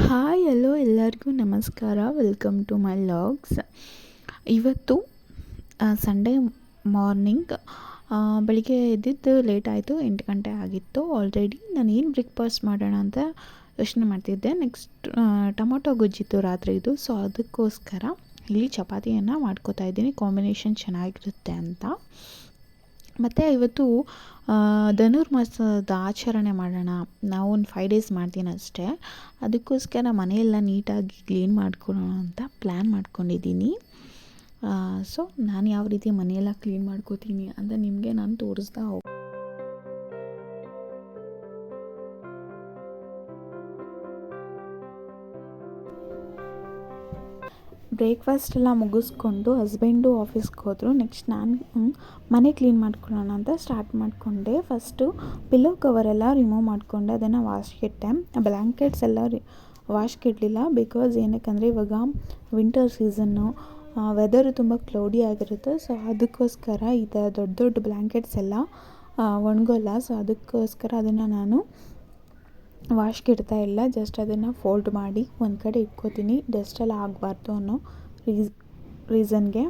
Hi hello ಎಲ್ಲರಿಗೂ ನಮಸ್ಕಾರ. Welcome to my vlogs ಇವತ್ತು ಸಂಡೇ ಮಾರ್ನಿಂಗ್ ಬೆಳಿಗ್ಗೆ ಎದ್ದಿದ್ದು ಲೇಟ್ ಆಯಿತು, ಎಂಟು ಗಂಟೆ ಆಗಿತ್ತು. ಆಲ್ರೆಡಿ ನಾನು ಏನು ಬ್ರೇಕ್ಫಾಸ್ಟ್ ಮಾಡೋಣ ಅಂತ ಯೋಚನೆ ಮಾಡ್ತಿದ್ದೆ. ನೆಕ್ಸ್ಟ್ ಟೊಮೊಟೊ ಗೊಜ್ಜಿತ್ತು ರಾತ್ರಿ ಇದು. ಸೊ ಅದಕ್ಕೋಸ್ಕರ ಇಲ್ಲಿ ಚಪಾತಿಯನ್ನು ಮಾಡ್ಕೋತಾ ಇದ್ದೀನಿ. ಕಾಂಬಿನೇಷನ್ ಚೆನ್ನಾಗಿರುತ್ತೆ ಅಂತ. ಮತ್ತು ಇವತ್ತು ಧನುರ್ಮಾಸದ ಆಚರಣೆ ಮಾಡೋಣ. ನಾವು ಒಂದು ಫೈವ್ ಡೇಸ್ ಮಾಡ್ತೀನಿ ಅಷ್ಟೇ. ಅದಕ್ಕೋಸ್ಕರ ಮನೆಯೆಲ್ಲ ನೀಟಾಗಿ ಕ್ಲೀನ್ ಮಾಡ್ಕೊಳ್ಳೋಣ ಅಂತ ಪ್ಲ್ಯಾನ್ ಮಾಡ್ಕೊಂಡಿದ್ದೀನಿ. ಸೊ ನಾನು ಯಾವ ರೀತಿ ಮನೆಯೆಲ್ಲ ಕ್ಲೀನ್ ಮಾಡ್ಕೋತೀನಿ ಅಂತ ನಿಮಗೆ ನಾನು ತೋರಿಸ್ತಾ ಹೋಗಿ ಬ್ರೇಕ್ಫಾಸ್ಟ್ ಎಲ್ಲ ಮುಗಿಸ್ಕೊಂಡು ಹಸ್ಬೆಂಡು ಆಫೀಸ್ಗೆ ಹೋದರು. ನೆಕ್ಸ್ಟ್ ನಾನು ಮನೆ ಕ್ಲೀನ್ ಮಾಡ್ಕೊಳ್ಳೋಣ ಅಂತ ಸ್ಟಾರ್ಟ್ ಮಾಡಿಕೊಂಡೆ. ಫಸ್ಟು ಪಿಲ್ಲೋ ಕವರೆಲ್ಲ ರಿಮೂವ್ ಮಾಡಿಕೊಂಡೆ. ಅದನ್ನು ವಾಶ್ಗಿಟ್ಟೆ ಬ್ಲ್ಯಾಂಕೆಟ್ಸ್ ಎಲ್ಲ ರಿ ವಾಶ್ಗೆ ಇಡಲಿಲ್ಲ. ಬಿಕಾಸ್ ಏನಕ್ಕಂದರೆ ಇವಾಗ ವಿಂಟರ್ ಸೀಸನ್ನು ವೆದರು ತುಂಬ ಕ್ಲೌಡಿ ಆಗಿರುತ್ತೆ. ಸೊ ಅದಕ್ಕೋಸ್ಕರ ಈ ಥರ ದೊಡ್ಡ ದೊಡ್ಡ ಬ್ಲ್ಯಾಂಕೆಟ್ಸ್ ಎಲ್ಲ ಒಣಗೋಲ್ಲ. ಸೊ ಅದಕ್ಕೋಸ್ಕರ ಅದನ್ನು ನಾನು ವಾಶ್ಗೆ ಇಡ್ತಾ ಇಲ್ಲ ಜಸ್ಟ್ ಅದನ್ನು ಫೋಲ್ಡ್ ಮಾಡಿ ಒಂದು ಕಡೆ ಇಟ್ಕೋತೀನಿ. ಡಸ್ಟೆಲ್ಲ ಆಗಬಾರ್ದು ಅನ್ನೋ ರೀಸ್ ರೀಸನ್ಗೆ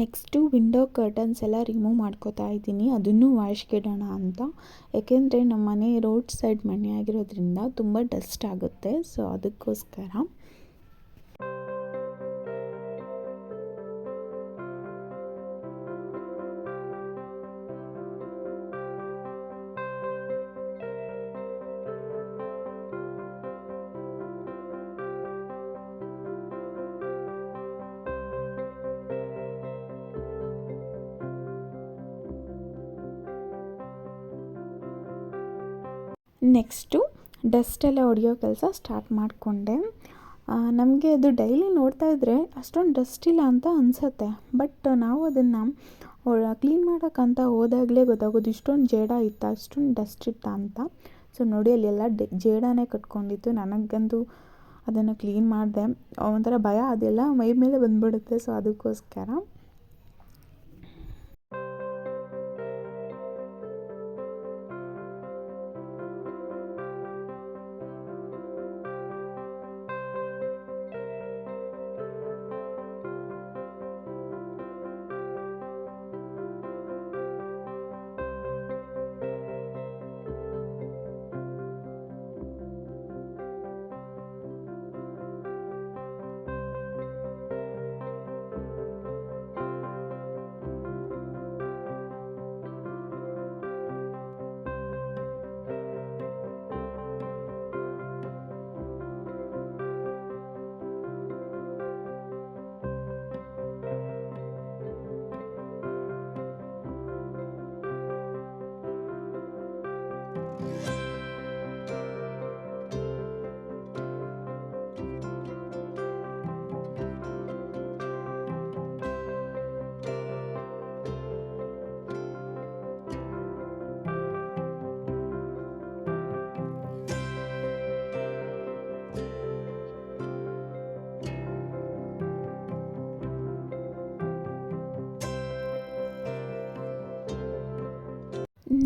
ನೆಕ್ಸ್ಟು ವಿಂಡೋ ಕರ್ಟನ್ಸ್ ಎಲ್ಲ ರಿಮೂವ್ ಮಾಡ್ಕೋತಾ ಇದ್ದೀನಿ. ಅದನ್ನು ವಾಶ್ಗೆ ಇಡೋಣ ಅಂತ. ಯಾಕೆಂದರೆ ನಮ್ಮ ಮನೆ ರೋಡ್ ಸೈಡ್ ಮನೆ ಆಗಿರೋದ್ರಿಂದ ತುಂಬ ಡಸ್ಟ್ ಆಗುತ್ತೆ. ಸೊ ಅದಕ್ಕೋಸ್ಕರ ನೆಕ್ಸ್ಟು ಡಸ್ಟೆಲ್ಲ ಹೊಡೆಯೋ ಕೆಲಸ ಸ್ಟಾರ್ಟ್ ಮಾಡಿಕೊಂಡೆ. ನಮಗೆ ಅದು ಡೈಲಿ ನೋಡ್ತಾ ಇದ್ದರೆ ಅಷ್ಟೊಂದು ಡಸ್ಟ್ ಇಲ್ಲ ಅಂತ ಅನಿಸುತ್ತೆ. ಬಟ್ ನಾವು ಅದನ್ನು ಕ್ಲೀನ್ ಮಾಡೋಕ್ಕಂತ ಹೋದಾಗಲೇ ಗೊತ್ತಾಗೋದು ಇಷ್ಟೊಂದು ಜೇಡ ಇತ್ತಾ ಅಷ್ಟೊಂದು ಡಸ್ಟ್ ಇತ್ತಾ ಅಂತ. ಸೊ ನೋಡಿ ಅಲ್ಲೆಲ್ಲ ಡೆ, ಜೇಡನೇ ಕಟ್ಕೊಂಡಿತ್ತು. ನನಗಂತೂ ಅದನ್ನು ಕ್ಲೀನ್ ಮಾಡಿದೆ. ಒಂಥರ ಭಯ, ಅದೆಲ್ಲ ಮೈ ಮೇಲೆ ಬಂದುಬಿಡುತ್ತೆ. ಸೊ ಅದಕ್ಕೋಸ್ಕರ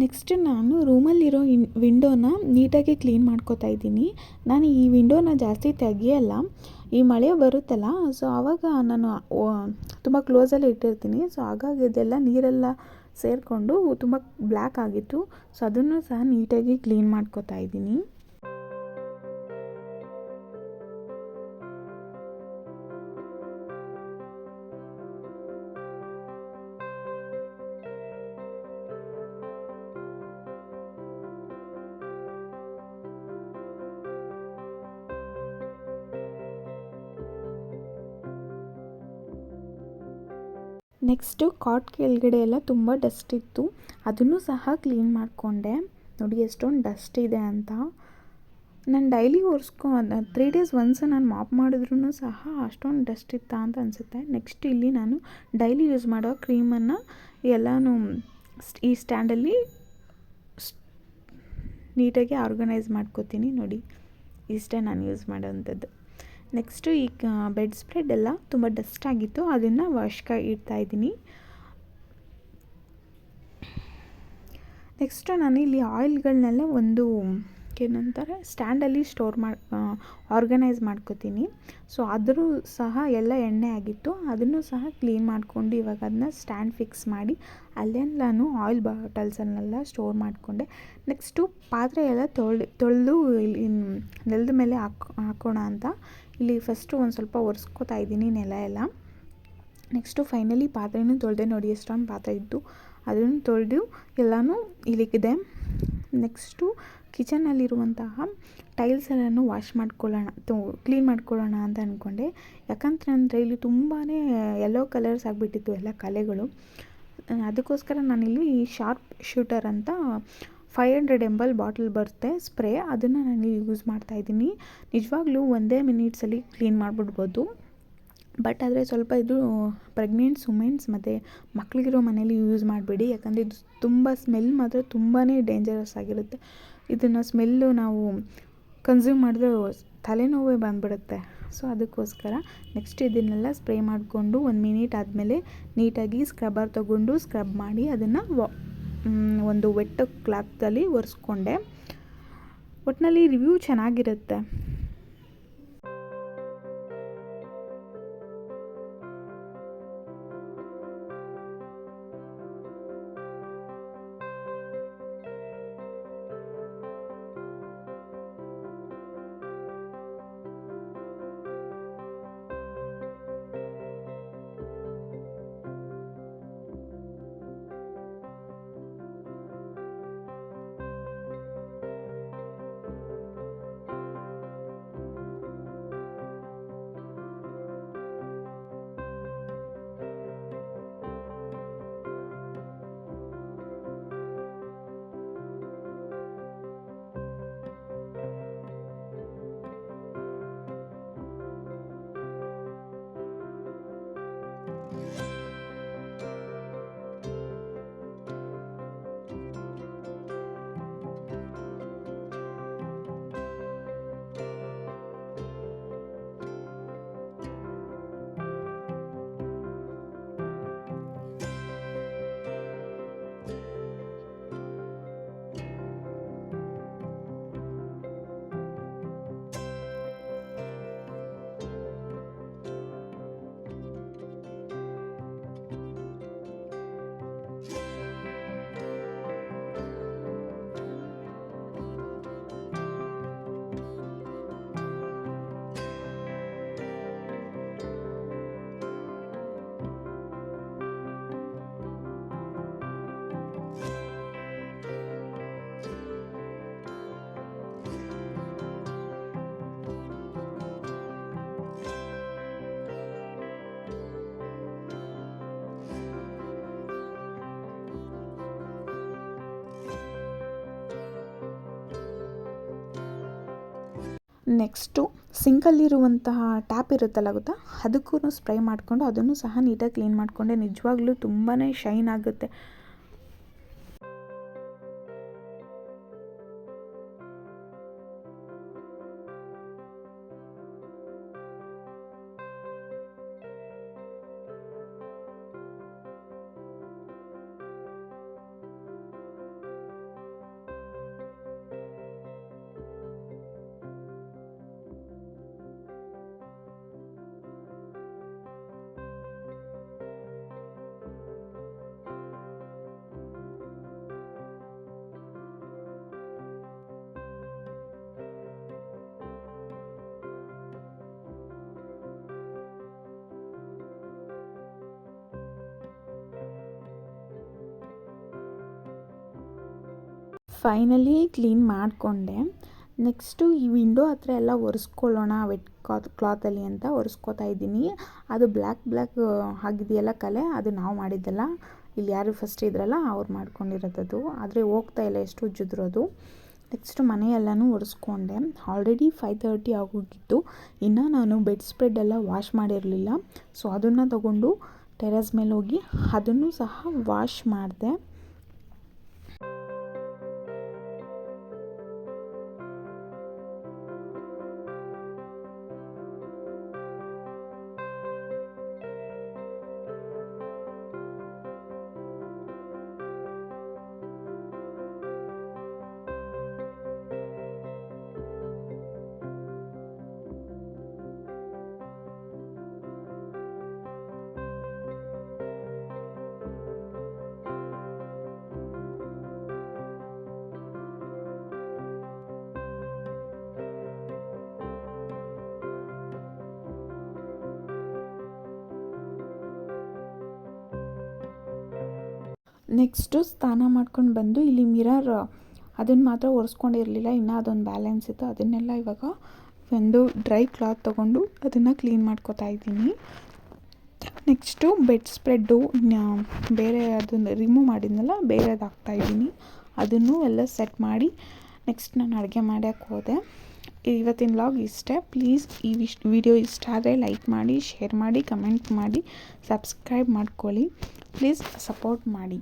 ನೆಕ್ಸ್ಟ್ ನಾನು ರೂಮಲ್ಲಿರೋ ಇನ್ ವಿಂಡೋನ ನೀಟಾಗಿ ಕ್ಲೀನ್ ಮಾಡ್ಕೋತಾ ಇದ್ದೀನಿ. ನಾನು ಈ ವಿಂಡೋನ ಜಾಸ್ತಿ ತೆಗಿಯಲ್ಲ, ಈ ಮಳೆ ಬರುತ್ತಲ್ಲ, ಸೊ ಆವಾಗ ನಾನು ತುಂಬ ಕ್ಲೋಸಲ್ಲಿ ಇಟ್ಟಿರ್ತೀನಿ. ಸೊ ಹಾಗಾಗಿ ಇದೆಲ್ಲ ನೀರೆಲ್ಲ ಸೇರಿಕೊಂಡು ತುಂಬ ಬ್ಲ್ಯಾಕ್ ಆಗಿತ್ತು. ಸೊ ಅದನ್ನು ಸಹ ನೀಟಾಗಿ ಕ್ಲೀನ್ ಮಾಡ್ಕೋತಾ ಇದ್ದೀನಿ. ನೆಕ್ಸ್ಟು ಕಾಟ್ ಕೆಳಗಡೆ ಎಲ್ಲ ತುಂಬ ಡಸ್ಟ್ ಇತ್ತು. ಅದನ್ನು ಸಹ ಕ್ಲೀನ್ ಮಾಡಿಕೊಂಡೆ. ನೋಡಿ, ಎಷ್ಟೊಂದು ಡಸ್ಟ್ ಇದೆ ಅಂತ. ನಾನು ಡೈಲಿ ಒರೆಸ್ಕೊ ತ್ರೀ ಡೇಸ್ ಒನ್ಸ್ ನಾನು ಮಾಪ್ ಮಾಡಿದ್ರೂ ಸಹ ಅಷ್ಟೊಂದು ಡಸ್ಟ್ ಇತ್ತಾ ಅಂತ ಅನಿಸುತ್ತೆ. ನೆಕ್ಸ್ಟ್ ಇಲ್ಲಿ ನಾನು ಡೈಲಿ ಯೂಸ್ ಮಾಡೋ ಕ್ರೀಮನ್ನು ಎಲ್ಲನೂ ಈ ಸ್ಟ್ಯಾಂಡಲ್ಲಿ ನೀಟಾಗಿ ಆರ್ಗನೈಸ್ ಮಾಡ್ಕೋತೀನಿ. ನೋಡಿ, ಇಷ್ಟೇ ನಾನು ಯೂಸ್ ಮಾಡೋವಂಥದ್ದು ನೆಕ್ಸ್ಟು ಈ ಬೆಡ್ ಸ್ಪ್ರೆಡ್ ಎಲ್ಲ ತುಂಬ ಡಸ್ಟ್ ಆಗಿತ್ತು. ಅದನ್ನು ವಾಶ್ಗಾಗಿ ಇಡ್ತಾಯಿದ್ದೀನಿ ನೆಕ್ಸ್ಟು ನಾನಿಲ್ಲಿ ಆಯಿಲ್ಗಳನ್ನೆಲ್ಲ ಒಂದು, ಏನಂತಾರೆ ಸ್ಟ್ಯಾಂಡಲ್ಲಿ ಸ್ಟೋರ್ ಮಾಡಿ ಆರ್ಗನೈಸ್ ಮಾಡ್ಕೋತೀನಿ. ಸೊ ಆದರೂ ಸಹ ಎಲ್ಲ ಎಣ್ಣೆ ಆಗಿತ್ತು. ಅದನ್ನು ಸಹ ಕ್ಲೀನ್ ಮಾಡಿಕೊಂಡು ಇವಾಗ ಅದನ್ನ ಸ್ಟ್ಯಾಂಡ್ ಫಿಕ್ಸ್ ಮಾಡಿ ಅಲ್ಲೆಲ್ಲ ನಾನು ಆಯಿಲ್ ಬಾಟಲ್ಸನ್ನೆಲ್ಲ ಸ್ಟೋರ್ ಮಾಡಿಕೊಂಡೆ. ನೆಕ್ಸ್ಟು ಪಾತ್ರೆ ಎಲ್ಲ ತೊಳೆ ತೊಳೆದು ಇಲ್ಲಿ ನೆಲದ ಮೇಲೆ ಹಾಕ್, ಹಾಕೋಣ ಅಂತ ಇಲ್ಲಿ ಫಸ್ಟು ಒಂದು ಸ್ವಲ್ಪ ಒರೆಸ್ಕೋತಾ ಇದ್ದೀನಿ ನೆಲ ಎಲ್ಲ. ನೆಕ್ಸ್ಟು ಫೈನಲಿ ಪಾತ್ರೆನೂ ತೊಳೆದೆ ನೋಡಿ ಎಷ್ಟೊಂದು ಪಾತ್ರೆ ಇದ್ದು. ಅದನ್ನು ತೊಳೆದು ಎಲ್ಲನೂ ಇಲ್ಲಿಗಿದೆ ನೆಕ್ಸ್ಟು ಕಿಚನಲ್ಲಿರುವಂತಹ ಟೈಲ್ಸ್ ಎಲ್ಲನೂ ವಾಶ್ ಮಾಡ್ಕೊಳ್ಳೋಣ ಕ್ಲೀನ್ ಮಾಡ್ಕೊಳ್ಳೋಣ ಅಂತ ಅಂದ್ಕೊಂಡೆ ಯಾಕಂತಂದರೆ ಇಲ್ಲಿ ತುಂಬಾ ಯೆಲ್ಲೋ ಕಲರ್ಸ್ ಆಗಿಬಿಟ್ಟಿತ್ತು ಎಲ್ಲ ಕಲೆಗಳು. ಅದಕ್ಕೋಸ್ಕರ ನಾನಿಲ್ಲಿ ಶಾರ್ಪ್ ಶೂಟರ್ ಅಂತ five hundred M L bottle ಬರುತ್ತೆ ಸ್ಪ್ರೇ ಅದನ್ನು ನಾನು ಯೂಸ್ ಮಾಡ್ತಾಯಿದ್ದೀನಿ ನಿಜವಾಗ್ಲೂ ಒಂದೇ ಮಿನಿಟ್ಸಲ್ಲಿ ಕ್ಲೀನ್ ಮಾಡಿಬಿಡ್ಬೋದು. ಬಟ್ ಆದರೆ ಸ್ವಲ್ಪ ಇದು ಪ್ರೆಗ್ನೆಂಟ್ಸ್ ವುಮೆನ್ಸ್ ಮತ್ತು ಮಕ್ಕಳಿಗಿರೋ ಮನೇಲಿ ಯೂಸ್ ಮಾಡಬೇಡಿ. ಯಾಕಂದರೆ ಇದು ತುಂಬ ಸ್ಮೆಲ್ ಮಾತ್ರ ತುಂಬಾ ಡೇಂಜರಸ್ ಆಗಿರುತ್ತೆ. ಇದನ್ನು ಸ್ಮೆಲ್ಲು ನಾವು ಕನ್ಸ್ಯೂಮ್ ಮಾಡಿದ್ರೆ ತಲೆನೋವೇ ಬಂದುಬಿಡುತ್ತೆ. ಸೊ ಅದಕ್ಕೋಸ್ಕರ ನೆಕ್ಸ್ಟ್ ಇದನ್ನೆಲ್ಲ ಸ್ಪ್ರೇ ಮಾಡಿಕೊಂಡು ಒಂದು ಮಿನಿಟ್ ಆದಮೇಲೆ ನೀಟಾಗಿ ಸ್ಕ್ರಬ್ಬರ್ ತೊಗೊಂಡು ಸ್ಕ್ರಬ್ ಮಾಡಿ ಅದನ್ನು ವಾ ಒಂದು ವೆಟ್ ಕ್ಲಾತಲ್ಲಿ ಒರೆಸ್ಕೊಂಡೆ. ಒಟ್ಟಿನಲ್ಲಿ ರಿವ್ಯೂ ಚೆನ್ನಾಗಿರುತ್ತೆ. ನೆಕ್ಸ್ಟು ಸಿಂಕಲ್ಲಿರುವಂತಹ ಟ್ಯಾಪ್ ಇರುತ್ತಲ್ಲ ಗೊತ್ತಾ? ಅದಕ್ಕೂ ಸ್ಪ್ರೇ ಮಾಡಿಕೊಂಡು ಅದನ್ನು ಸಹ ನೀಟಾಗಿ ಕ್ಲೀನ್ ಮಾಡಿಕೊಂಡೆ ನಿಜವಾಗ್ಲೂ ತುಂಬಾ ಶೈನ್ ಆಗುತ್ತೆ. ಫೈನಲಿ ಕ್ಲೀನ್ ಮಾಡಿಕೊಂಡೆ. ನೆಕ್ಸ್ಟು ಈ ವಿಂಡೋ ಹತ್ರ ಎಲ್ಲ ಒರೆಸ್ಕೊಳ್ಳೋಣ ವೆಟ್ ಕ್ಲಾತ್ ಕ್ಲಾತಲ್ಲಿ ಅಂತ ಒರೆಸ್ಕೋತಾ ಇದ್ದೀನಿ. ಅದು ಬ್ಲ್ಯಾಕ್ ಬ್ಲ್ಯಾಕ್ ಆಗಿದೆಯಲ್ಲ ಕಲೆ, ಅದು ನಾವು ಮಾಡಿದ್ದಲ್ಲ. ಇಲ್ಲಿ ಯಾರು ಫಸ್ಟ್ ಇದ್ರಲ್ಲ, ಅವ್ರು ಮಾಡ್ಕೊಂಡಿರೋದದು. ಆದರೆ ಹೋಗ್ತಾ ಇಲ್ಲ ಎಷ್ಟು ಉಜ್ಜಿದ್ರು ಅದು. ನೆಕ್ಸ್ಟು ಮನೆಯೆಲ್ಲನೂ ಒರೆಸ್ಕೊಂಡೆ. ಆಲ್ರೆಡಿ ಫೈವ್ ತರ್ಟಿ ಆಗೋಗಿತ್ತು. ಇನ್ನು ನಾನು ಬೆಡ್ ಸ್ಪ್ರೆಡ್ ಎಲ್ಲ ವಾಶ್ ಮಾಡಿರಲಿಲ್ಲ. ಸೊ ಅದನ್ನು ತಗೊಂಡು ಟೆರಸ್ ಮೇಲೆ ಹೋಗಿ ಅದನ್ನು ಸಹ ವಾಶ್ ಮಾಡಿದೆ. ನೆಕ್ಸ್ಟು ಸ್ನಾನ ಮಾಡ್ಕೊಂಡು ಬಂದು ಇಲ್ಲಿ ಮಿರರ್, ಅದನ್ನು ಮಾತ್ರ ಒರೆಸ್ಕೊಂಡಿರಲಿಲ್ಲ. ಇನ್ನೂ ಅದೊಂದು ಬ್ಯಾಲೆನ್ಸ್ ಇತ್ತು. ಅದನ್ನೆಲ್ಲ ಇವಾಗ ಒಂದು ಡ್ರೈ ಕ್ಲಾತ್ ತೊಗೊಂಡು ಅದನ್ನು ಕ್ಲೀನ್ ಮಾಡ್ಕೊತಾ ಇದ್ದೀನಿ. ನೆಕ್ಸ್ಟು ಬೆಡ್ ಸ್ಪ್ರೆಡ್ಡು ಬೇರೆ ಅದನ್ನು ರಿಮೂವ್ ಮಾಡಿದ್ನಲ್ಲ, ಬೇರೆದು ಹಾಕ್ತಾಯಿದ್ದೀನಿ ಅದನ್ನು ಎಲ್ಲ ಸೆಟ್ ಮಾಡಿ ನೆಕ್ಸ್ಟ್ ನಾನು ಅಡುಗೆ ಮಾಡೋಕ್ಕೆ ಹೋದೆ. ಇವತ್ತಿನ ಲಾಗ್ ಇಷ್ಟೇ. ಪ್ಲೀಸ್ ಈ ವಿಶ್ ವಿಡಿಯೋ ಇಷ್ಟ ಆದರೆ ಲೈಕ್ ಮಾಡಿ ಶೇರ್ ಮಾಡಿ ಕಮೆಂಟ್ ಮಾಡಿ ಸಬ್ಸ್ಕ್ರೈಬ್ ಮಾಡ್ಕೊಳ್ಳಿ. ಪ್ಲೀಸ್ ಸಪೋರ್ಟ್ ಮಾಡಿ.